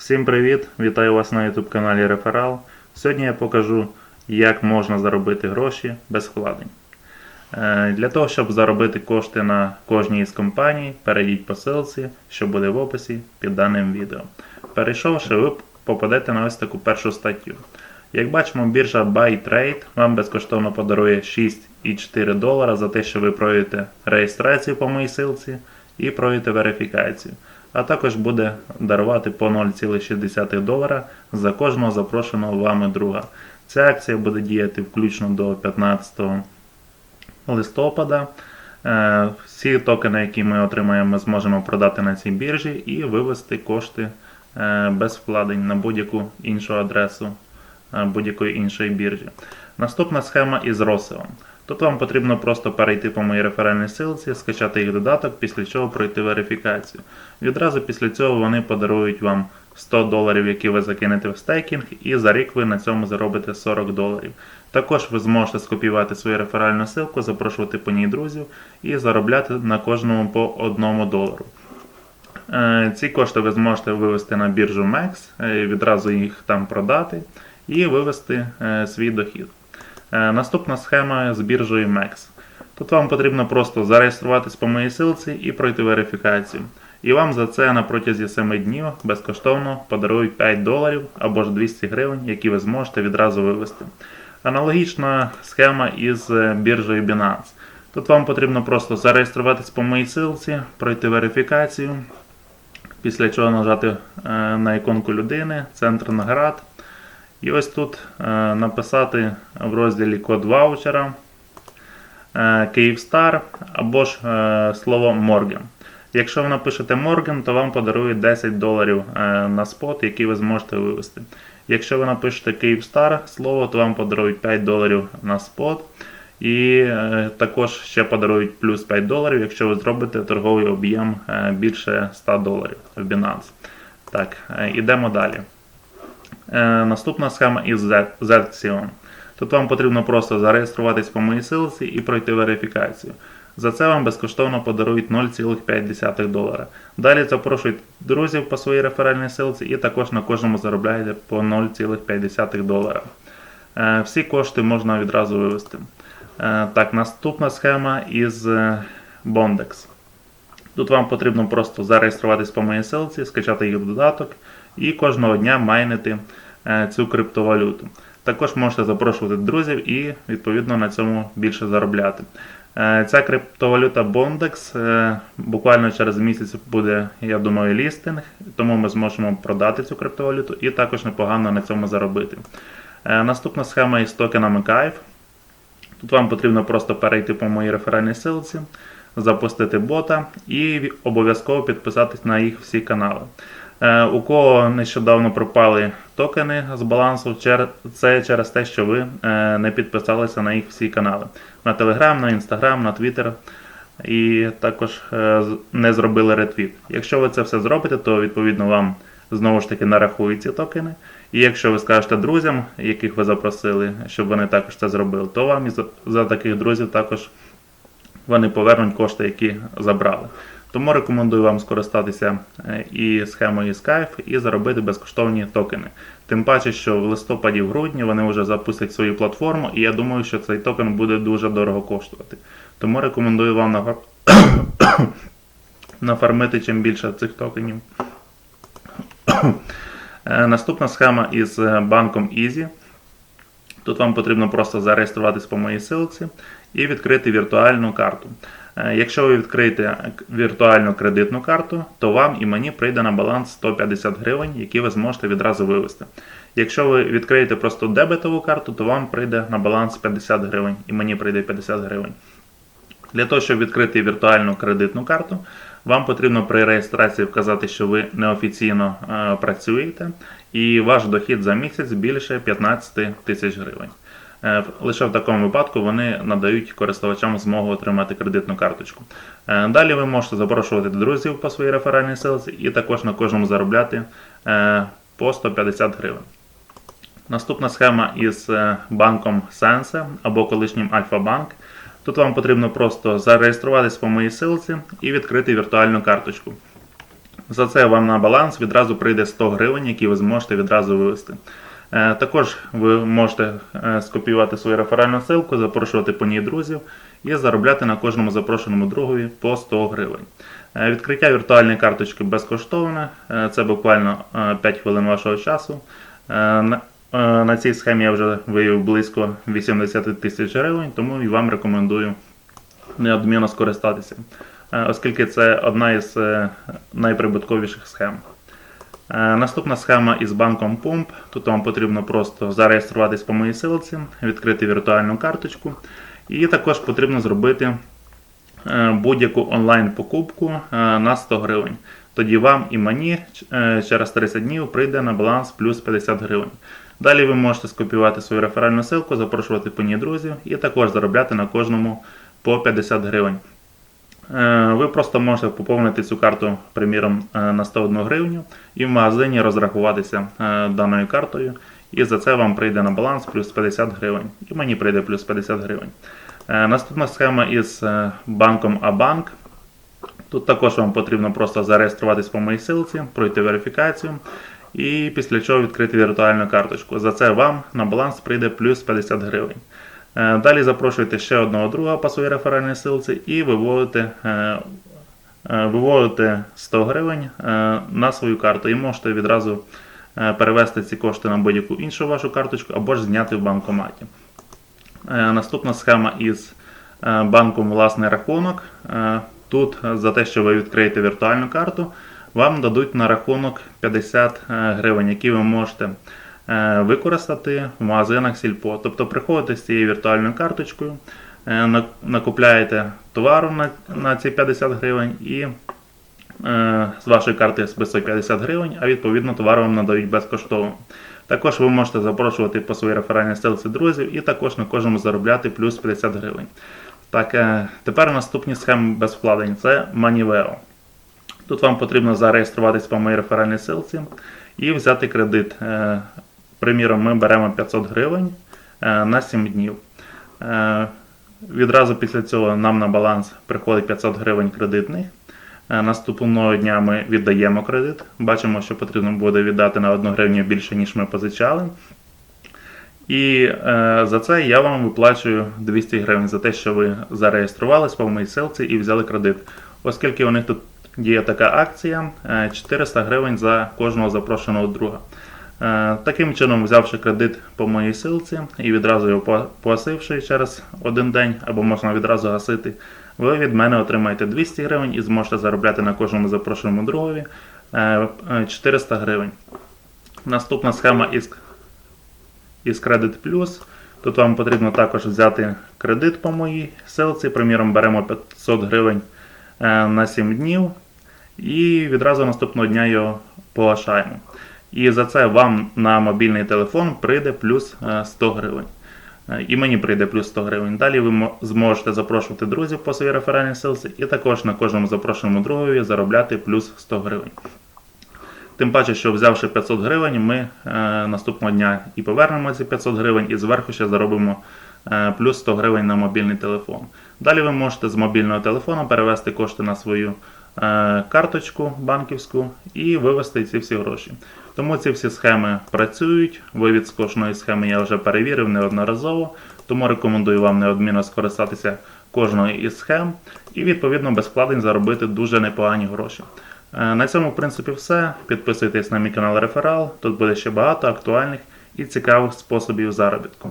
Всім привіт! Вітаю вас на YouTube каналі Реферал. Сьогодні я покажу, як можна заробити гроші без вкладень. Е, Для того, щоб заробити кошти на кожній із компаній, перейдіть по ссылці, що буде в описі під даним відео. Перейшовши, ви попадете на ось таку першу статтю. Як бачимо, біржа BuyTrade вам безкоштовно подарує 6,4 долара за те, що ви пройдете реєстрацію по моїй ссылці і пройдете верифікацію. А також буде дарувати по 0,6 долара за кожного запрошеного вами друга. Ця акція буде діяти включно до 15 листопада. Е, Всі токени, які ми отримаємо, ми зможемо продати на цій біржі і вивести кошти е, без вкладень на будь-яку іншу адресу е, будь-якої іншої біржі. Наступна схема із розсилом. Тут вам потрібно просто перейти по моїй реферальній ссылці, скачати їх додаток, після чого пройти верифікацію. Відразу після цього вони подарують вам 100 доларів, які ви закинете в стейкінг, і за рік ви на цьому заробите 40 доларів. Також ви зможете скопіювати свою реферальну ссылку, запрошувати по ній друзів і заробляти на кожному по 1 долару. Е, Ці кошти ви зможете вивести на біржу MEX, е, відразу їх там продати і вивести е, свій дохід. Е, Наступна схема з біржею MEX. Тут вам потрібно просто зареєструватись по моїй ссылці і пройти верифікацію. І вам за це на протязі 7 днів безкоштовно подарують 5 доларів або ж 200 гривень, які ви зможете відразу вивести. Аналогічна схема із е, біржею Binance. Тут вам потрібно просто зареєструватись по моїй ссылці, пройти верифікацію, після чого нажати е, на іконку людини, центр наград. І ось тут е, написати в розділі код ваучера е, Київстар або ж е, слово Морген. Якщо ви напишете Морген, то вам подарують 10 доларів на спот, який ви зможете вивести. Якщо ви напишете Київстар слово, то вам подарують 5 доларів на спот. І також ще подарують плюс 5 доларів, якщо ви зробите торговий об'єм більше 100 доларів в Binance. Так, ідемо далі. Е, наступна схема із Z- Zxion. Тут вам потрібно просто зареєструватись по моїй ссылці і пройти верифікацію. За це вам безкоштовно подарують 0,5 долара. Далі запрошують друзів по своїй реферальній ссылці і також на кожному заробляєте по 0,5 долара. Е, Всі кошти можна відразу вивести. Е, Так, наступна схема із е, Bondex. Тут вам потрібно просто зареєструватись по моїй ссылці, скачати їх додаток і кожного дня майнити е, цю криптовалюту. Також можете запрошувати друзів і відповідно на цьому більше заробляти. Е, Ця криптовалюта Bondex е, буквально через місяць буде, я думаю, лістинг, тому ми зможемо продати цю криптовалюту і також непогано на цьому заробити. Наступна схема із токенами Кайф. Тут вам потрібно просто перейти по моїй реферальній ссылці, запустити бота і обов'язково підписатись на їх всі канали. Е, У кого нещодавно пропали токени з балансу, це через те, що ви е, не підписалися на їх всі канали. На Telegram, на Instagram, на Twitter і також е, не зробили ретвіт. Якщо ви це все зробите, то відповідно вам знову ж таки нарахують ці токени. І якщо ви скажете друзям, яких ви запросили, щоб вони також це зробили, то вам і за таких друзів також вони повернуть кошти, які забрали. Тому рекомендую вам скористатися е, і схемою Skype і заробити безкоштовні токени. Тим паче, що в листопаді, в грудні вони вже запустять свою платформу, і я думаю, що цей токен буде дуже дорого коштувати. Тому рекомендую вам нафар- нафармити чим більше цих токенів. Е, Наступна схема із е, банком Easy. Тут вам потрібно просто зареєструватись по моїй ссылці і відкрити віртуальну карту. Е, Якщо ви відкриєте віртуальну кредитну карту, то вам і мені прийде на баланс 150 гривень, які ви зможете відразу вивести. Якщо ви відкриєте просто дебетову карту, то вам прийде на баланс 50 гривень, і мені прийде 50 гривень. Для того, щоб відкрити віртуальну кредитну карту, вам потрібно при реєстрації вказати, що ви неофіційно е, працюєте, і ваш дохід за місяць більше 15 тисяч гривень. Е, Лише в такому випадку вони надають користувачам змогу отримати кредитну карточку. Е, Далі ви можете запрошувати друзів по своїй реферальній ссылці і також на кожному заробляти е, по 150 гривень. Наступна схема із банком Sense або колишнім Альфа-Банк. Тут вам потрібно просто зареєструватись по моїй ссылці і відкрити віртуальну карточку. За це вам на баланс відразу прийде 100 гривень, які ви зможете відразу вивести. Е, Також ви можете е, скопіювати свою реферальну ссылку, запрошувати по ній друзів і заробляти на кожному запрошеному другові по 100 гривень. Е, Відкриття віртуальної карточки безкоштовне, це буквально е, 5 хвилин вашого часу. На цій схемі я вже виявив близько 80 тисяч гривень, тому і вам рекомендую неодмінно скористатися, оскільки це одна із найприбутковіших схем. Е, Наступна схема із банком Pump. Тут вам потрібно просто зареєструватись по моїй силці, відкрити віртуальну карточку. І також потрібно зробити е, будь-яку онлайн-покупку е, на 100 гривень. Тоді вам і мені через 30 днів прийде на баланс плюс 50 гривень. Далі ви можете скопіювати свою реферальну ссылку, запрошувати по ній друзів і також заробляти на кожному по 50 гривень. Е, Ви просто можете поповнити цю карту, приміром, е, на 101 гривню і в магазині розрахуватися е, даною картою. І за це вам прийде на баланс плюс 50 гривень. І мені прийде плюс 50 гривень. Наступна схема із банком Абанк. Тут також вам потрібно просто зареєструватись по моїй силці, пройти верифікацію і після чого відкрити віртуальну карточку. За це вам на баланс прийде плюс 50 гривень. Е, Далі запрошуєте ще одного друга по своїй реферальній силці і виводите, е, е, виводите 100 гривень на свою карту і можете відразу перевести ці кошти на будь-яку іншу вашу карточку або ж зняти в банкоматі. Наступна схема із банком власний рахунок. Тут за те, що ви відкриєте віртуальну карту, вам дадуть на рахунок 50 е, гривень, які ви можете використати в магазинах Сільпо. Тобто приходите з цією віртуальною карточкою, е, накупляєте товару на, на ці 50 гривень і е, з вашої карти списують 50 гривень, а відповідно товар вам надають безкоштовно. Також ви можете запрошувати по своїй реферальній стілці друзів і також на кожному заробляти плюс 50 гривень. Так, е, тепер наступні схеми без вкладень це Maniveo. Тут вам потрібно зареєструватись по моїй реферальній ссылці і взяти кредит. Приміром, ми беремо 500 гривень е, на 7 днів. Е, Відразу після цього нам на баланс приходить 500 гривень кредитних. Е, Наступного дня ми віддаємо кредит. Бачимо, що потрібно буде віддати на 1 гривню більше, ніж ми позичали. І е, за це я вам виплачую 200 гривень за те, що ви зареєструвались по моїй ссылці і взяли кредит. Оскільки у них тут діє така акція, е, 400 гривень за кожного запрошеного друга. Е, Таким чином, взявши кредит по моїй ссылці і відразу його погасивши через один день, або можна відразу гасити, ви від мене отримаєте 200 гривень і зможете заробляти на кожному запрошеному другові е, е, 400 гривень. Наступна схема із із Credit Plus. Тут вам потрібно також взяти кредит по моїй ссылці. Приміром, беремо 500 гривень е, на 7 днів і відразу наступного дня його погашаємо. І за це вам на мобільний телефон прийде плюс е, 100 гривень. Е, І мені прийде плюс 100 гривень. Далі ви зможете запрошувати друзів по своїй реферальній ссылці і також на кожному запрошеному другові заробляти плюс 100 гривень. Тим паче, що взявши 500 гривень, ми е, наступного дня і повернемо ці 500 гривень, і зверху ще заробимо е, плюс 100 гривень на мобільний телефон. Далі ви можете з мобільного телефону перевести кошти на свою е, карточку банківську і вивести ці всі гроші. Тому ці всі схеми працюють. Вивід з кожної схеми я вже перевірив неодноразово, тому рекомендую вам неодмінно скористатися кожною із схем і відповідно без вкладень заробити дуже непогані гроші. Е, На цьому, в принципі, все. Підписуйтесь на мій канал Реферал. Тут буде ще багато актуальних і цікавих способів заробітку.